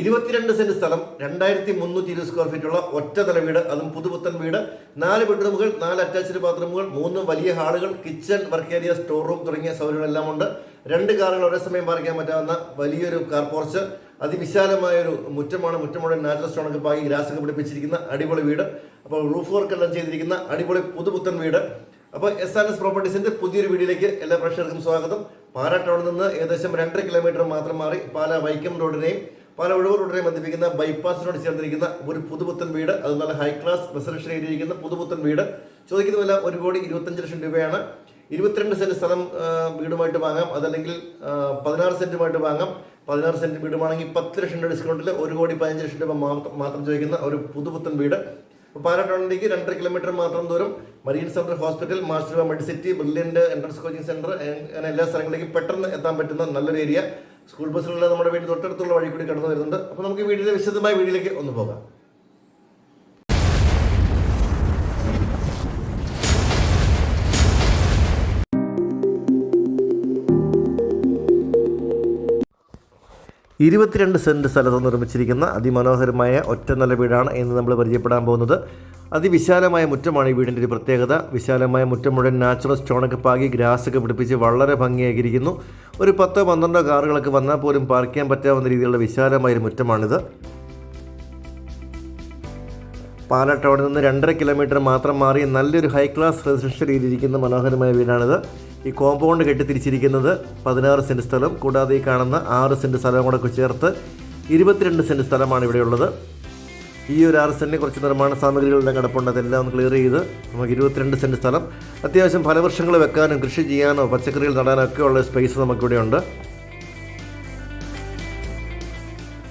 ഇരുപത്തിരണ്ട് സെന്റ് സ്ഥലം രണ്ടായിരത്തി മുന്നൂറ്റി ഇരുപത് സ്ക്വയർ ഫീറ്റ് ഉള്ള ഒറ്റ നില വീട് അതും പുതുപുത്തൻ വീട്. നാല് ബെഡ്റൂമുകൾ നാല് അറ്റാച്ച്ഡ് ബാത്റൂമുകൾ മൂന്ന് വലിയ ഹാളുകൾ kitchen work area store room തുടങ്ങിയ സൗകര്യങ്ങളെല്ലാം ഉണ്ട്. രണ്ട് കാറുകൾ ഒരേ സമയം പാർക്കാൻ പറ്റാവുന്ന വലിയൊരു കാർ പോർച്ച് അതിവിശാലമായ ഒരു മുറ്റമാണ് മുറ്റമുടൻ നാച്ചുറൽ സ്റ്റോണൊക്കെ പാകി ഗ്രാസൊക്കെ പിടിപ്പിച്ചിരിക്കുന്ന അടിപൊളി വീട്. അപ്പോൾ റൂഫ് വർക്ക് എല്ലാം ചെയ്തിരിക്കുന്ന അടിപൊളി പുതുപുത്തൻ വീട്. അപ്പോൾ എസ് ആർ എസ് പ്രോപ്പർട്ടീസിന്റെ പുതിയൊരു വീഡിയോയിലേക്ക് എല്ലാ പ്രേക്ഷകർക്കും സ്വാഗതം. പാലാ ടൗണിൽ നിന്ന് ഏകദേശം രണ്ടര കിലോമീറ്റർ മാത്രം മാറി പാലാ വൈക്കം റോഡിനെയും പാലാ ഒഴുവൂർ റോഡിനെയും ബന്ധിപ്പിക്കുന്ന ബൈപ്പാസിനോട് ചേർന്നിരിക്കുന്ന ഒരു പുതുപുത്തൻ വീട് അത് നല്ല ഹൈ ക്ലാസ് റെസിഡൻഷ്യൽ ഏരിയയിരിക്കുന്ന പുതുപുത്തൻ വീട്. ചോദിക്കുന്ന വില ഒരു കോടി ഇരുപത്തഞ്ച് ലക്ഷം രൂപയാണ്. ഇരുപത്തിരണ്ട് സെന്റ് സ്ഥലം വീടുമായിട്ട് വാങ്ങാം. അതല്ലെങ്കിൽ പതിനാറ് സെന്റുമായിട്ട് വാങ്ങാം. പതിനാറ് സെന്റ് വീടുമാണെങ്കിൽ പത്ത് ലക്ഷം രൂപ ഡിസ്കൗണ്ടിൽ ഒരു കോടി പതിനഞ്ച് ലക്ഷം രൂപ മാത്രം ചോദിക്കുന്ന ഒരു പുതുപുത്തൻ വീട്. പാലക്കാടിലേക്ക് പാലാ രണ്ടര കിലോമീറ്റർ മാത്രം ദൂരം marine centre hospital master medicity brilliant entrance coaching centre അങ്ങനെ എല്ലാ സ്ഥലങ്ങളിലേക്കും പെട്ടെന്ന് എത്താൻ പറ്റുന്ന നല്ലൊരു ഏരിയ സ്കൂൾ ബസ്സിലുള്ള നമ്മുടെ വീട് തൊട്ടടുത്തുള്ള വഴി കൂടി കടന്നു വരുന്നുണ്ട്. അപ്പോൾ നമുക്ക് വീടിന്റെ വിശദമായ വീട്ടിലേക്ക് ഒന്ന് പോകാം. ഇരുപത്തിരണ്ട് സെന്റ് സ്ഥലത്ത് നിർമ്മിച്ചിരിക്കുന്ന അതിമനോഹരമായ ഒറ്റ നില വീടാണ് എന്ന് നമ്മൾ പരിചയപ്പെടാൻ പോകുന്നത്. അതിവിശാലമായ മുറ്റമാണ് ഈ വീടിന്റെ ഒരു പ്രത്യേകത. വിശാലമായ മുറ്റം മുഴുവൻ നാച്ചുറൽ സ്റ്റോണൊക്കെ പാകി ഗ്രാസൊക്കെ പിടിപ്പിച്ച് വളരെ ഭംഗിയായിരിക്കുന്നു. ഒരു പത്തോ പന്ത്രണ്ടോ കാറുകളൊക്കെ വന്നാൽ പോലും പാർക്ക് ചെയ്യാൻ പറ്റാവുന്ന രീതിയിലുള്ള വിശാലമായ ഒരു മുറ്റമാണിത്. പാലാ ടൗണിൽ നിന്ന് രണ്ടര കിലോമീറ്റർ മാത്രം മാറി നല്ലൊരു ഹൈ ക്ലാസ് റെസിഡൻഷ്യൽ രീതിയിരിക്കുന്ന മനോഹരമായ വീടാണിത്. ഈ കോമ്പൗണ്ട് കെട്ടിത്തിരിച്ചിരിക്കുന്നത് പതിനാറ് സെന്റ് സ്ഥലം കൂടാതെ ഈ കാണുന്ന ആറ് സെന്റ് സ്ഥലം കൂടെ ചേർത്ത് ഇരുപത്തിരണ്ട് സെന്റ് സ്ഥലമാണ് ഇവിടെയുള്ളത് ഈ ഒരു ആറ് സെന്റിനെ കുറച്ച് നിർമ്മാണ സാമഗ്രികളുടെ കിടപ്പുണ്ട്. അതെല്ലാം ഒന്ന് ക്ലിയർ ചെയ്ത് നമുക്ക് ഇരുപത്തിരണ്ട് സെന്റ് സ്ഥലം. അത്യാവശ്യം ഫലവൃക്ഷങ്ങൾ വെക്കാനും കൃഷി ചെയ്യാനോ പച്ചക്കറികൾ നടാനോ ഒക്കെ ഉള്ള സ്പേസ് നമുക്കിവിടെ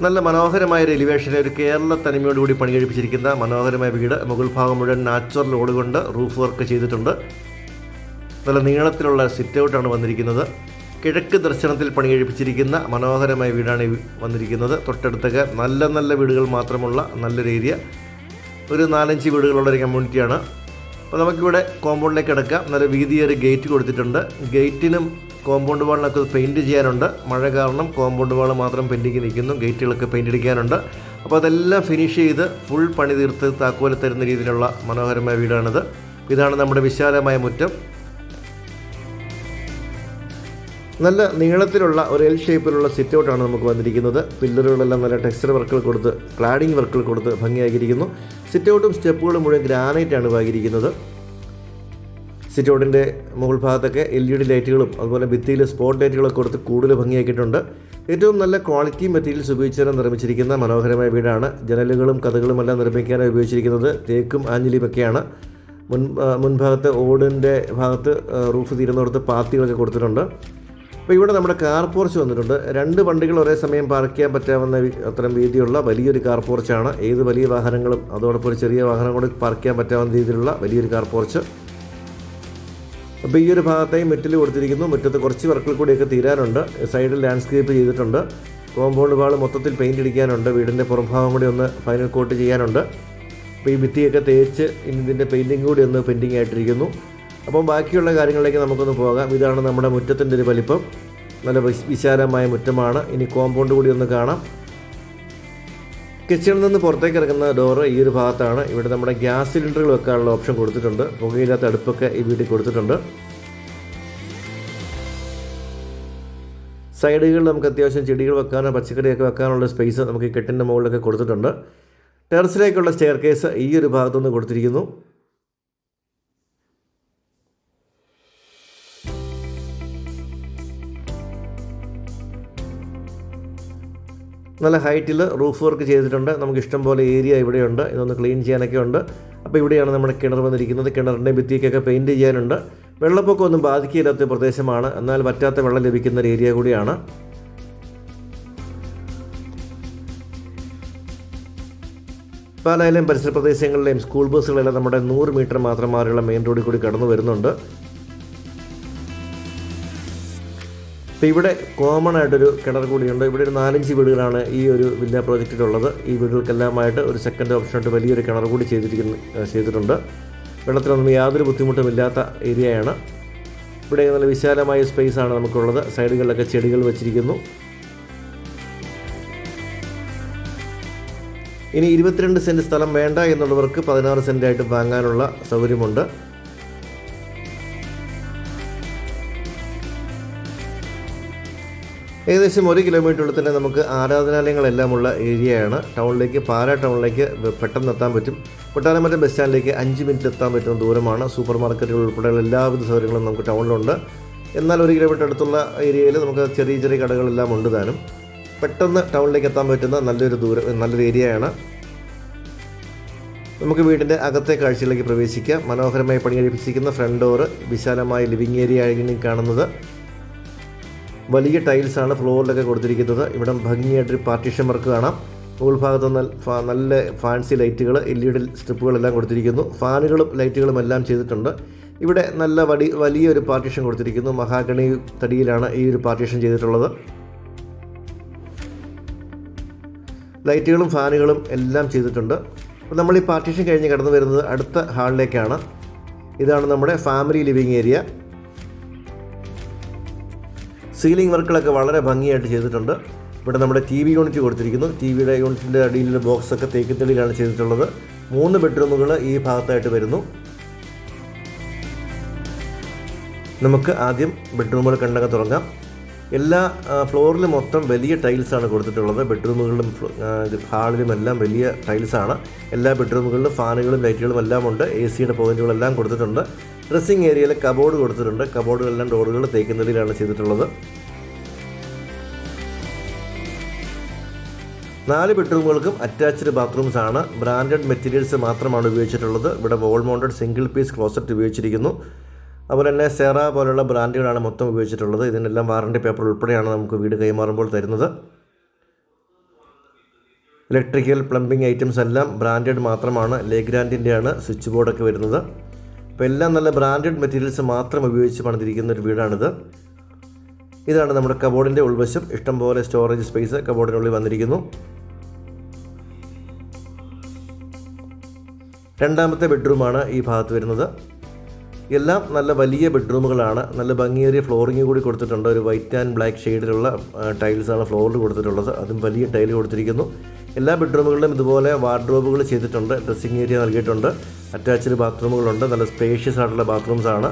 നല്ല മനോഹരമായ ഒരു എലിവേഷൻ ഒരു കേരള തനിമയോടുകൂടി പണി കഴിപ്പിച്ചിരിക്കുന്ന മനോഹരമായ വീട് മുകൾ ഭാഗം മുഴുവൻ നാച്ചുറൽ ഓട് കൊണ്ട് റൂഫ് വർക്ക് ചെയ്തിട്ടുണ്ട്. നല്ല നീളത്തിലുള്ള സിറ്റ് ഔട്ടാണ് വന്നിരിക്കുന്നത്. കിഴക്ക് ദർശനത്തിൽ പണി കഴിപ്പിച്ചിരിക്കുന്ന മനോഹരമായ വീടാണ് വന്നിരിക്കുന്നത്. തൊട്ടടുത്തൊക്കെ നല്ല നല്ല വീടുകൾ മാത്രമുള്ള നല്ലൊരു ഏരിയ ഒരു നാലഞ്ച് വീടുകളുള്ള ഒരു കമ്മ്യൂണിറ്റിയാണ് അപ്പോൾ നമുക്കിവിടെ കോമ്പൗണ്ടിലേക്ക് കിടക്കാം. നല്ല വീതിയേറിയ ഗേറ്റ് കൊടുത്തിട്ടുണ്ട്. ഗേറ്റിനും കോമ്പൗണ്ട് വാളിനൊക്കെ പെയിന്റ് ചെയ്യാനുണ്ട്. മഴ കാരണം കോമ്പൗണ്ട് വാൾ മാത്രം പെൻഡിങ് നിൽക്കുന്നു. ഗേറ്റുകളൊക്കെ പെയിന്റ് അടിക്കാനുണ്ട്. അപ്പോൾ അതെല്ലാം ഫിനിഷ് ചെയ്ത് ഫുൾ പണി തീർത്ത് താക്കോൽ തരുന്ന രീതിയിലുള്ള മനോഹരമായ വീടാണിത്. ഇതാണ് നമ്മുടെ വിശാലമായ മുറ്റം. നല്ല നീളത്തിലുള്ള ഒരു എൽ ഷേപ്പിലുള്ള സിറ്റ് ഔട്ടാണ് നമുക്ക് വന്നിരിക്കുന്നത്. പില്ലറുകളെല്ലാം നല്ല ടെക്സ്ചർ വർക്കുകൾ കൊടുത്ത് ക്ലാഡിംഗ് വർക്കുകൾ കൊടുത്ത് ഭംഗിയാക്കിയിരിക്കുന്നു. സിറ്റ് ഔട്ടും സ്റ്റെപ്പുകളും മുഴുവൻ ഗ്രാനൈറ്റാണ് പാകിയിരിക്കുന്നത് സിറ്റ് ഔട്ടിന്റെ മുകൾ ഭാഗത്തൊക്കെ എൽ ഇ ഡി ലൈറ്റുകളും അതുപോലെ ഭിത്തിയിൽ സ്പോട്ട് ലൈറ്റുകളൊക്കെ കൊടുത്ത് കൂടുതൽ ഭംഗിയാക്കിയിട്ടുണ്ട്. ഏറ്റവും നല്ല ക്വാളിറ്റി മെറ്റീരിയൽസ് ഉപയോഗിച്ചാണ് നിർമ്മിച്ചിരിക്കുന്ന മനോഹരമായ വീടാണ്. ജനലുകളും കഥകളുമെല്ലാം നിർമ്മിക്കാനായി ഉപയോഗിച്ചിരിക്കുന്നത് തേക്കും ആഞ്ഞിലിയുമൊക്കെയാണ്. മുൻ മുൻഭാഗത്ത് ഓടിന്റെ ഭാഗത്ത് റൂഫ് തീരുന്നിടത്ത് പാത്തികളൊക്കെ കൊടുത്തിട്ടുണ്ട്. അപ്പോൾ ഇവിടെ നമ്മുടെ കാർ പോർച്ച് വന്നിട്ടുണ്ട്. രണ്ട് വണ്ടികൾ ഒരേ സമയം പാർക്ക് ചെയ്യാൻ പറ്റാവുന്ന അത്തരം വീതിയുള്ള വലിയൊരു കാർ പോർച്ചാണ്. ഏത് വലിയ വാഹനങ്ങളും അതോടൊപ്പം ഒരു ചെറിയ വാഹനം കൂടി പാർക്ക് ചെയ്യാൻ പറ്റാവുന്ന രീതിയിലുള്ള വലിയൊരു കാർ പോർച്ച്. അപ്പോൾ ഈ ഒരു ഭാഗത്തായി മെറ്റിൽ കൊടുത്തിരിക്കുന്നു. മുറ്റത്ത് കുറച്ച് വർക്കുകൾ കൂടിയൊക്കെ തീരാനുണ്ട്. സൈഡിൽ ലാൻഡ്സ്കേപ്പ് ചെയ്തിട്ടുണ്ട്. കോമ്പൗണ്ട് വാൾ മൊത്തത്തിൽ പെയിന്റ് അടിക്കാനുണ്ട്. വീടിന്റെ പുറംഭാഗം കൂടി ഒന്ന് ഫൈനൽ കോട്ട് ചെയ്യാനുണ്ട്. അപ്പോൾ ഈ ഭിത്തിയൊക്കെ തേച്ച് ഇനി ഇതിന്റെ പെയിന്റിങ് കൂടി ഒന്ന് പെയിന്റിങ് ആയിട്ടിരിക്കുന്നു. അപ്പം ബാക്കിയുള്ള കാര്യങ്ങളിലേക്ക് നമുക്കൊന്ന് പോകാം. ഇതാണ് നമ്മുടെ മുറ്റത്തിന്റെ ഒരു വലിപ്പം. നല്ല വിശ- വിശാലമായ മുറ്റമാണ്. ഇനി കോമ്പൗണ്ട് കൂടി ഒന്ന് കാണാം. കിച്ചണിൽ നിന്ന് പുറത്തേക്ക് ഇറങ്ങുന്ന ഡോറ് ഈ ഒരു ഭാഗത്താണ്. ഇവിടെ നമ്മുടെ ഗ്യാസ് സിലിണ്ടറുകൾ വെക്കാനുള്ള ഓപ്ഷൻ കൊടുത്തിട്ടുണ്ട്. പുകയില്ലാത്ത അടുപ്പൊക്കെ ഈ വീട്ടിൽ കൊടുത്തിട്ടുണ്ട്. സൈഡുകളിൽ നമുക്ക് അത്യാവശ്യം ചെടികൾ വെക്കാനോ പച്ചക്കറിയൊക്കെ വെക്കാനുള്ള സ്പേസ് നമുക്ക് ഈ കെട്ടിന്റെ മുകളിലൊക്കെ കൊടുത്തിട്ടുണ്ട്. ടെറസിലേക്കുള്ള സ്റ്റെയർ കേസ് ഈ ഒരു ഭാഗത്തുനിന്ന് കൊടുത്തിരിക്കുന്നു. നല്ല ഹൈറ്റിൽ റൂഫ് വർക്ക് ചെയ്തിട്ടുണ്ട്. നമുക്ക് ഇഷ്ടം പോലെ ഏരിയ ഇവിടെയുണ്ട്. ഇതൊന്ന് ക്ലീൻ ചെയ്യാനൊക്കെ ഉണ്ട്. അപ്പോൾ ഇവിടെയാണ് നമ്മുടെ കിണർ വന്നിരിക്കുന്നത്. കിണറിന്റെ ഭിത്തിക്കൊക്കെ പെയിന്റ് ചെയ്യാനുണ്ട്. വെള്ളപ്പൊക്കം ഒന്നും ബാധിക്കില്ലാത്ത പ്രദേശമാണ്. എന്നാൽ പറ്റാത്ത വെള്ളം ലഭിക്കുന്ന ഒരു ഏരിയ കൂടിയാണ്. പാലായിലെയും പരിസര പ്രദേശങ്ങളിലെയും സ്കൂൾ ബസ്സുകളെല്ലാം നമ്മുടെ നൂറ് മീറ്റർ മാത്രം മാറിയുള്ള മെയിൻ റോഡിൽ കൂടി കടന്നു വരുന്നുണ്ട്. അപ്പോൾ ഇവിടെ കോമൺ ആയിട്ടൊരു കിണർ കൂടിയുണ്ട്. ഇവിടെ ഒരു നാലഞ്ച് വീടുകളാണ് ഈ ഒരു വില്ല പ്രോജക്റ്റിലുള്ളത്. ഈ വീടുകൾക്കെല്ലാമായിട്ട് ഒരു സെക്കൻഡ് ഓപ്ഷനായിട്ട് വലിയൊരു കിണർ കൂടി ചെയ്തിരിക്കുന്നു ചെയ്തിട്ടുണ്ട്. വെള്ളത്തിനൊന്നും യാതൊരു ബുദ്ധിമുട്ടുമില്ലാത്ത ഏരിയയാണ്. ഇവിടെ നല്ല വിശാലമായ സ്പേസ് ആണ് നമുക്കുള്ളത്. സൈഡുകളിലൊക്കെ ചെടികൾ വെച്ചിരിക്കുന്നു. ഇനി ഇരുപത്തിരണ്ട് സെന്റ് സ്ഥലം വേണ്ട എന്നുള്ളവർക്ക് പതിനാറ് സെന്റായിട്ട് വാങ്ങാനുള്ള സൗകര്യമുണ്ട്. ഏകദേശം ഒരു കിലോമീറ്ററുള്ളിൽ തന്നെ നമുക്ക് ആരാധനാലയങ്ങളെല്ലാമുള്ള ഏരിയയാണ്. ടൗണിലേക്ക് പാലാ ടൗണിലേക്ക് പെട്ടെന്ന് എത്താൻ പറ്റും. കൊട്ടാരമറ്റം ബസ് സ്റ്റാൻഡിലേക്ക് അഞ്ച് മിനിറ്റ് എത്താൻ പറ്റുന്ന ദൂരമാണ്. സൂപ്പർ മാർക്കറ്റുകൾ ഉൾപ്പെടെയുള്ള എല്ലാവിധ സൗകര്യങ്ങളും നമുക്ക് ടൗണിലുണ്ട്. എന്നാൽ ഒരു കിലോമീറ്റർ അടുത്തുള്ള ഏരിയയിൽ നമുക്ക് ചെറിയ ചെറിയ കടകളെല്ലാം ഉണ്ട് താനും. പെട്ടെന്ന് ടൗണിലേക്ക് എത്താൻ പറ്റുന്ന നല്ലൊരു ദൂരം നല്ലൊരു ഏരിയയാണ്. നമുക്ക് വീടിന്റെ അകത്തെ കാഴ്ചയിലേക്ക് പ്രവേശിക്കാം. മനോഹരമായി പണികഴിപ്പിച്ചിരിക്കുന്ന ഫ്രണ്ട് ഡോറ് വിശാലമായ ലിവിങ് ഏരിയ ആയിരിക്കും കാണുന്നത്. വലിയ ടൈൽസാണ് ഫ്ലോറിലൊക്കെ കൊടുത്തിരിക്കുന്നത്. ഇവിടെ ഭംഗിയായിട്ടൊരു പാർട്ടീഷൻ വർക്ക് കാണാം. മുകൾ ഭാഗത്ത് നല്ല ഫാ- നല്ല ഫാൻസി ലൈറ്റുകൾ എൽ ഇ ഡി സ്ട്രിപ്പുകളെല്ലാം കൊടുത്തിരിക്കുന്നു. ഫാനുകളും ലൈറ്റുകളും എല്ലാം ചെയ്തിട്ടുണ്ട്. ഇവിടെ നല്ല വടി വലിയൊരു പാർട്ടീഷൻ കൊടുത്തിരിക്കുന്നു. മഹാഗണി തടിയിലാണ് ഈ ഒരു പാർട്ടീഷൻ ചെയ്തിട്ടുള്ളത്. ലൈറ്റുകളും ഫാനുകളും എല്ലാം ചെയ്തിട്ടുണ്ട്. അപ്പോൾ നമ്മൾ ഈ പാർട്ടീഷൻ കഴിഞ്ഞ് കടന്നു വരുന്നത് അടുത്ത ഹാളിലേക്കാണ് ഇതാണ് നമ്മുടെ ഫാമിലി ലിവിങ് ഏരിയ സീലിംഗ് വർക്കുകളൊക്കെ വളരെ ഭംഗിയായിട്ട് ചെയ്തിട്ടുണ്ട്. ഇവിടെ നമ്മുടെ ടി വി യൂണിറ്റ് കൊടുത്തിരിക്കുന്നു. ടി വിയുടെ യൂണിറ്റിന്റെ അടിയിലുള്ള ബോക്സൊക്കെ തേക്കിത്തടിയിലാണ് ചെയ്തിട്ടുള്ളത്. മൂന്ന് ബെഡ്റൂമുകൾ ഈ ഭാഗത്തായിട്ട് വരുന്നു. നമുക്ക് ആദ്യം ബെഡ്റൂമുകൾ കണ്ടൊക്കെ തുടങ്ങാം. എല്ലാ ഫ്ലോറിലും മൊത്തം വലിയ ടൈൽസാണ് കൊടുത്തിട്ടുള്ളത്. ബെഡ്റൂമുകളിലും ഹാളിലും എല്ലാം വലിയ ടൈൽസാണ് എല്ലാ ബെഡ്റൂമുകളിലും ഫാനുകളും ലൈറ്റുകളും എല്ലാം ഉണ്ട് എ സിയുടെ പോയിന്റുകളെല്ലാം കൊടുത്തിട്ടുണ്ട്. ഡ്രസ്സിംഗ് ഏരിയയിൽ കബോർഡ് കൊടുത്തിട്ടുണ്ട്. കബോർഡുകളെല്ലാം ഡോറുകൾ തേക്കുന്നതിലാണ് ചെയ്തിട്ടുള്ളത്. നാല് ബെഡ്റൂമുകൾക്കും അറ്റാച്ച്ഡ് ബാത്റൂംസ് ആണ്. ബ്രാൻഡഡ് മെറ്റീരിയൽസ് മാത്രമാണ് ഉപയോഗിച്ചിട്ടുള്ളത്. ഇവിടെ wall mounted single piece closet ഉപയോഗിച്ചിരിക്കുന്നു. അതുപോലെ തന്നെ സെറ പോലുള്ള ബ്രാൻഡുകളാണ് മൊത്തം ഉപയോഗിച്ചിട്ടുള്ളത്. ഇതിനെല്ലാം വാറണ്ടി പേപ്പർ ഉൾപ്പെടെയാണ് നമുക്ക് വീട് കൈമാറുമ്പോൾ തരുന്നത്. ഇലക്ട്രിക്കൽ പ്ലംബിംഗ് ഐറ്റംസ് എല്ലാം ബ്രാൻഡഡ് മാത്രമാണ്. ലേഗ്രാൻഡിന്റെയാണ് സ്വിച്ച് ബോർഡൊക്കെ വരുന്നത്. അപ്പോൾ എല്ലാം നല്ല ബ്രാൻഡഡ് മെറ്റീരിയൽസ് മാത്രം ഉപയോഗിച്ച് പണിതിരിക്കുന്ന ഒരു വീടാണിത്. ഇതാണ് നമ്മുടെ കബോർഡിന്റെ ഉൾവശം. ഇഷ്ടംപോലെ സ്റ്റോറേജ് സ്പേസ് കബോർഡിനുള്ളിൽ വന്നിരിക്കുന്നു. രണ്ടാമത്തെ ബെഡ്റൂമാണ് ഈ ഭാഗത്ത് വരുന്നത്. എല്ലാം നല്ല വലിയ ബെഡ്റൂമുകളാണ് നല്ല ഭംഗിയേറിയ ഫ്ലോറിങ് കൂടി കൊടുത്തിട്ടുണ്ട്. ഒരു വൈറ്റ് ആൻഡ് ബ്ലാക്ക് ഷെയ്ഡിലുള്ള ടൈൽസാണ് ഫ്ലോറിൽ കൊടുത്തിട്ടുള്ളത്. അതും വലിയ ടൈൽ കൊടുത്തിരിക്കുന്നു. എല്ലാ ബെഡ്റൂമുകളിലും ഇതുപോലെ വാർഡ്രോബുകൾ ചെയ്തിട്ടുണ്ട്. ഡ്രസ്സിങ് ഏരിയ നൽകിയിട്ടുണ്ട്. അറ്റാച്ച്ഡ് ബാത്റൂമുകളുണ്ട്. നല്ല സ്പേഷ്യസ് ആയിട്ടുള്ള ബാത്റൂംസാണ്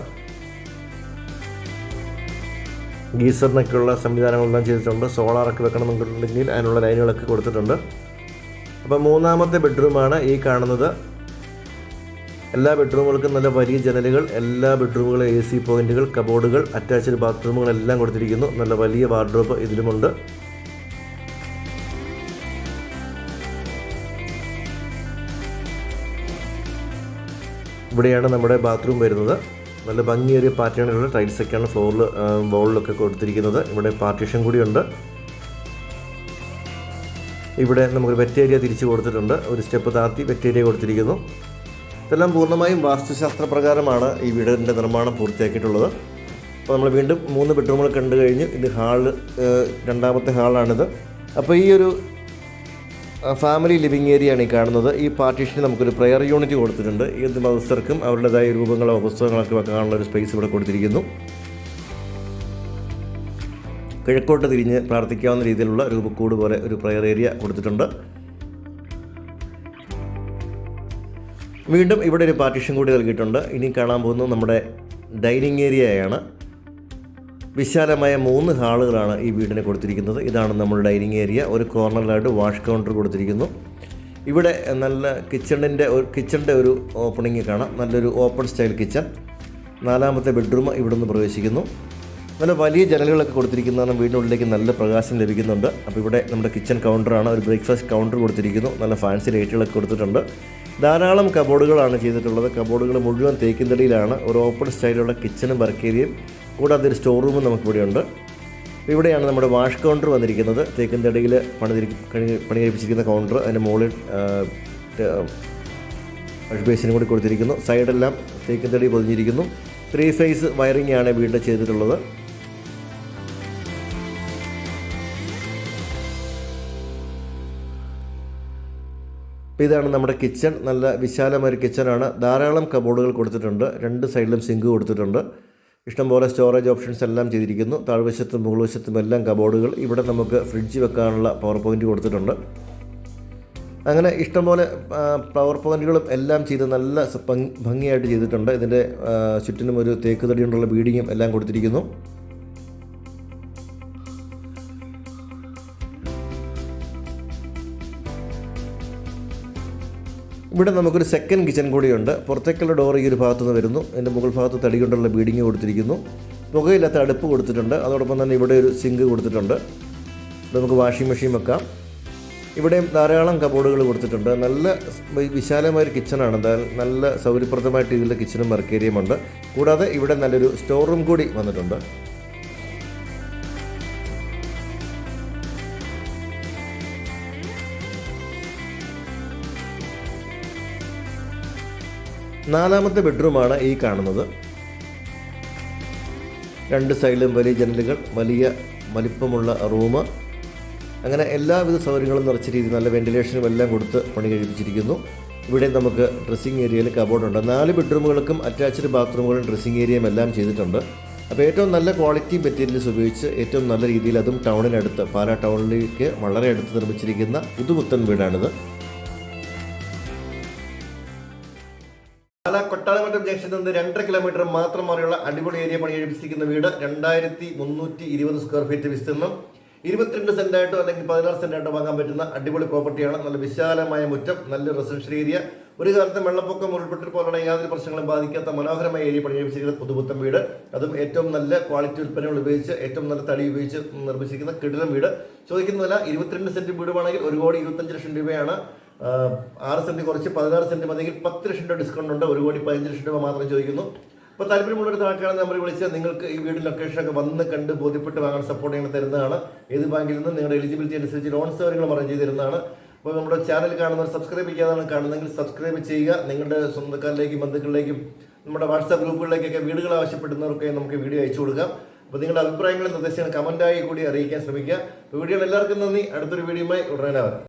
ഗീസറിനൊക്കെയുള്ള സംവിധാനങ്ങളെല്ലാം ചെയ്തിട്ടുണ്ട്. സോളാറൊക്കെ വെക്കണമെന്നുണ്ടെങ്കിൽ അതിനുള്ള ലൈനുകളൊക്കെ കൊടുത്തിട്ടുണ്ട്. അപ്പോൾ മൂന്നാമത്തെ ബെഡ്റൂമാണ് ഈ കാണുന്നത്. എല്ലാ ബെഡ്റൂമുകൾക്കും നല്ല വലിയ ജനലുകൾ എല്ലാ ബെഡ്റൂമുകളും എ സി പോയിന്റുകൾ കബോർഡുകൾ അറ്റാച്ച്ഡ് ബാത്റൂമുകളെല്ലാം കൊടുത്തിരിക്കുന്നു. നല്ല വലിയ വാർഡ്രോബ് ഇതിലുമുണ്ട്. ഇവിടെയാണ് നമ്മുടെ ബാത്റൂം വരുന്നത്. നല്ല ഭംഗിയേറിയ പാറ്റേണിലുള്ള ടൈൽസൊക്കെയാണ് ഫ്ലോറിൽ വോളിലൊക്കെ കൊടുത്തിരിക്കുന്നത്. ഇവിടെ പാർട്ടീഷൻ കൂടിയുണ്ട്. ഇവിടെ നമുക്ക് വെറ്റേരിയ തിരിച്ചു കൊടുത്തിട്ടുണ്ട്. ഒരു സ്റ്റെപ്പ് താത്തി വെറ്റേരിയ കൊടുത്തിരിക്കുന്നു. ഇതെല്ലാം പൂർണമായും വാസ്തുശാസ്ത്ര പ്രകാരമാണ് ഈ വീടിന്റെ നിർമ്മാണം പൂർത്തിയാക്കിയിട്ടുള്ളത്. അപ്പോൾ നമ്മൾ വീണ്ടും മൂന്ന് ബെഡ്റൂമുകൾ കണ്ടു കഴിഞ്ഞു. ഇത് ഹാൾ രണ്ടാമത്തെ ഹാളാണിത് അപ്പോൾ ഈ ഒരു ഫാമിലി ലിവിങ് ഏരിയയാണ് ഈ കാണുന്നത്. ഈ പാർട്ടീഷന് നമുക്കൊരു പ്രെയർ യൂണിറ്റ് കൊടുത്തിട്ടുണ്ട്. ഏത് മതസ്ഥർക്കും അവരുടേതായ രൂപങ്ങളോ പുസ്തകങ്ങളൊക്കെ വെക്കാനുള്ള ഒരു സ്പേസ് ഇവിടെ കൊടുത്തിരിക്കുന്നു. കിഴക്കോട്ട് തിരിഞ്ഞ് പ്രാർത്ഥിക്കാവുന്ന രീതിയിലുള്ള രൂപക്കൂട് പോലെ ഒരു പ്രെയർ ഏരിയ കൊടുത്തിട്ടുണ്ട്. വീണ്ടും ഇവിടെ ഒരു പാർട്ടീഷൻ കൂടി നൽകിയിട്ടുണ്ട്. ഇനി കാണാൻ പോകുന്നത് നമ്മുടെ ഡൈനിങ് ഏരിയയാണ് വിശാലമായ മൂന്ന് ഹാളുകളാണ് ഈ വീടിന് കൊടുത്തിരിക്കുന്നത്. ഇതാണ് നമ്മുടെ ഡൈനിങ് ഏരിയ. ഒരു കോർണറിലായിട്ട് വാഷ് കൗണ്ടർ കൊടുത്തിരിക്കുന്നു. ഇവിടെ നല്ല കിച്ചണിന്റെ ഒരു കിച്ചണിന്റെ ഒരു ഓപ്പണിങ് കാണാം. നല്ലൊരു ഓപ്പൺ സ്റ്റൈൽ കിച്ചൺ. നാലാമത്തെ ബെഡ്റൂം ഇവിടെ നിന്ന് പ്രവേശിക്കുന്നു. നല്ല വലിയ ജനലുകളൊക്കെ കൊടുത്തിരിക്കുന്നതാണ്. വീടിനുള്ളിലേക്ക് നല്ല പ്രകാശം ലഭിക്കുന്നുണ്ട്. അപ്പോൾ ഇവിടെ നമ്മുടെ കിച്ചൺ കൗണ്ടറാണ്. ഒരു ബ്രേക്ക്ഫാസ്റ്റ് കൗണ്ടർ കൊടുത്തിരിക്കുന്നു. നല്ല ഫാൻസി ലൈറ്റുകളൊക്കെ കൊടുത്തിട്ടുണ്ട്. ധാരാളം കബോർഡുകളാണ് ചെയ്തിട്ടുള്ളത്. കബോർഡുകൾ മുഴുവൻ തേക്കിന്തടിയിലാണ് ഒരു ഓപ്പൺ സ്റ്റൈലുള്ള കിച്ചണും വർക്ക് ഏരിയയും കൂടാതെ ഒരു സ്റ്റോർ റൂമും നമുക്കിവിടെയുണ്ട്. ഇവിടെയാണ് നമ്മുടെ വാഷ് കൗണ്ടർ വന്നിരിക്കുന്നത്. തേക്കിന്തടിയിൽ പണിതിരി പണി കഴിപ്പിച്ചിരിക്കുന്ന കൗണ്ടർ അതിന്റെ മുകളിൽ വാഷ് ബേസിനും കൂടി കൊടുത്തിരിക്കുന്നു. സൈഡെല്ലാം തേക്കിന്തടി പൊതിഞ്ഞിരിക്കുന്നു. ത്രീ ഫേസ് വയറിംഗ് ആണ് വീണ്ടും ചെയ്തിട്ടുള്ളത്. അപ്പോൾ ഇതാണ് നമ്മുടെ കിച്ചൺ. നല്ല വിശാലമായ ഒരു കിച്ചണാണ്. ധാരാളം കബോർഡുകൾ കൊടുത്തിട്ടുണ്ട്. രണ്ട് സൈഡിലും സിങ്ക് കൊടുത്തിട്ടുണ്ട്. ഇഷ്ടംപോലെ സ്റ്റോറേജ് ഓപ്ഷൻസ് എല്ലാം ചെയ്തിരിക്കുന്നു. താഴ്വശത്തും മുകൾവശത്തും എല്ലാം കബോർഡുകൾ. ഇവിടെ നമുക്ക് ഫ്രിഡ്ജ് വെക്കാനുള്ള പവർ പോയിന്റ് കൊടുത്തിട്ടുണ്ട്. അങ്ങനെ ഇഷ്ടംപോലെ പവർ പോയിന്റുകളും എല്ലാം ചെയ്ത് നല്ല ഭംഗിയായിട്ട് ചെയ്തിട്ടുണ്ട്. ഇതിന്റെ ചുറ്റിനും ഒരു തേക്ക് തടി കൊണ്ടുള്ള ബീഡിങ്ങും എല്ലാം കൊടുത്തിരിക്കുന്നു. ഇവിടെ നമുക്കൊരു സെക്കൻഡ് കിച്ചൺ കൂടിയുണ്ട്. പുറത്തേക്കുള്ള ഡോർ ഈ ഒരു ഭാഗത്തു നിന്ന് വരുന്നു. എന്റെ മുകൾ ഭാഗത്ത് തടി കൊണ്ടുള്ള ബീഡിങ് കൊടുത്തിരിക്കുന്നു. പുകയില്ലാത്ത അടുപ്പ് കൊടുത്തിട്ടുണ്ട്. അതോടൊപ്പം തന്നെ ഇവിടെ ഒരു സിങ്ക് കൊടുത്തിട്ടുണ്ട്. നമുക്ക് വാഷിംഗ് മെഷീൻ വെക്കാം. ഇവിടെയും ധാരാളം കബോർഡുകൾ കൊടുത്തിട്ടുണ്ട്. നല്ല വിശാലമായ ഒരു കിച്ചണാണ് നല്ല സൗകര്യപ്രദമായിട്ട് ഇതിൽ കിച്ചണും ഏരിയയുമുണ്ട് കൂടാതെ ഇവിടെ നല്ലൊരു സ്റ്റോർ റൂം കൂടി വന്നിട്ടുണ്ട്. നാലാമത്തെ ബെഡ്റൂമാണ് ഈ കാണുന്നത്. രണ്ട് സൈഡിലും വലിയ ജനലുകൾ വലിയ വലിപ്പമുള്ള റൂം. അങ്ങനെ എല്ലാവിധ സൗകര്യങ്ങളും നിറച്ച രീതി നല്ല വെന്റിലേഷനും എല്ലാം കൊടുത്ത് പണി കഴിപ്പിച്ചിരിക്കുന്നു. ഇവിടെ നമുക്ക് ഡ്രസ്സിംഗ് ഏരിയയിൽ കബോർഡുണ്ട് നാല് ബെഡ്റൂമുകൾക്കും അറ്റാച്ച്ഡ് ബാത്റൂമുകളും ഡ്രസ്സിംഗ് ഏരിയയും എല്ലാം ചെയ്തിട്ടുണ്ട്. അപ്പോൾ ഏറ്റവും നല്ല ക്വാളിറ്റി മെറ്റീരിയൽസ് ഉപയോഗിച്ച് ഏറ്റവും നല്ല രീതിയിൽ അതും ടൗണിനടുത്ത് പാലാ ടൗണിലേക്ക് വളരെ അടുത്ത് നിർമ്മിച്ചിരിക്കുന്ന പുതുപുത്തൻ വീടാണിത്. ജംഗ്ഷനിൽ നിന്ന് രണ്ടര കിലോമീറ്റർ മാത്രം മാറിയുള്ള അടിപൊളി ഏരിയ പണി കഴിപ്പിച്ചിരിക്കുന്ന വീട് രണ്ടായിരത്തി മുന്നൂറ്റി ഇരുപത് സ്ക്വയർ ഫീറ്റ് വിസ്തീർണം. ഇരുപത്തിരണ്ട് സെന്റായിട്ടോ അല്ലെങ്കിൽ പതിനാറ് സെന്റായിട്ടോ വാങ്ങാൻ പറ്റുന്ന അടിപൊളി പ്രോപ്പർട്ടിയാണ് നല്ല വിശാലമായ മുറ്റം നല്ല റെസിഡൻഷ്യൽ ഏരിയ ഒരു കാലത്ത് വെള്ളപ്പൊക്കം ഉരുൾപൊട്ടൽ പോലുള്ള യാതൊരു പ്രശ്നങ്ങളും ബാധിക്കാത്ത മനോഹരമായ ഏരിയ പണി കഴിപ്പിച്ചിരിക്കുന്ന പുതുപുത്തൻ വീട്. അതും ഏറ്റവും നല്ല ക്വാളിറ്റി ഉൽപ്പന്നങ്ങൾ ഉപയോഗിച്ച് ഏറ്റവും നല്ല തടി ഉപയോഗിച്ച് നിർമ്മിച്ചിരിക്കുന്ന കിടിലം വീട്. ചോദിക്കുന്നതല്ല ഇരുപത്തിരണ്ട് സെന്റ് വീടുവാണെങ്കിൽ ഒരു കോടി ഇരുപത്തഞ്ച് ലക്ഷം രൂപയാണ്. ആറ് സെന്റ് കുറച്ച് പതിനാറ് സെന്റ് മതിയെങ്കിൽ പത്ത് ലക്ഷം രൂപ ഡിസ്കൗണ്ട് ഉണ്ട്. ഒരു കോടി പതിനഞ്ച് ലക്ഷം രൂപ മാത്രം ചോദിക്കുന്നു. അപ്പോൾ താല്പര്യമുള്ള ഒരു താക്കാണ് നമ്മൾ വിളിച്ചാൽ നിങ്ങൾക്ക് ഈ വീട് ലൊക്കേഷനൊക്കെ വന്ന് കണ്ട് ബോധ്യപ്പെട്ട് വാങ്ങാൻ സപ്പോർട്ട് ഞങ്ങൾ തരുന്നതാണ്. ഏത് ബാങ്കിൽ നിന്നും നിങ്ങളുടെ എലിജിബിലിറ്റി അനുസരിച്ച് ലോൺ സൗകര്യങ്ങൾ അറേഞ്ച് ചെയ്ത് തരുന്നതാണ്. അപ്പോൾ നമ്മുടെ ചാനൽ കാണുന്നവർ സബ്സ്ക്രൈബ് ചെയ്യാതാണ് കാണുന്നതെങ്കിൽ സബ്സ്ക്രൈബ് ചെയ്യുക. നിങ്ങളുടെ സ്വന്തക്കാരിലേക്കും ബന്ധുക്കളിലേക്കും നമ്മുടെ വാട്സാപ്പ് ഗ്രൂപ്പുകളിലേക്കൊക്കെ വീടുകൾ ആവശ്യപ്പെടുന്നവർക്ക് നമുക്ക് വീഡിയോ അയച്ചു കൊടുക്കാം. അപ്പോൾ നിങ്ങളുടെ അഭിപ്രായങ്ങളും നിർദ്ദേശങ്ങളും കമന്റായി കൂടി അറിയിക്കാൻ ശ്രമിക്കുക. വീഡിയോ എല്ലാവർക്കും നന്ദി. അടുത്തൊരു വീഡിയോയുമായി ഉടനെ വരാം.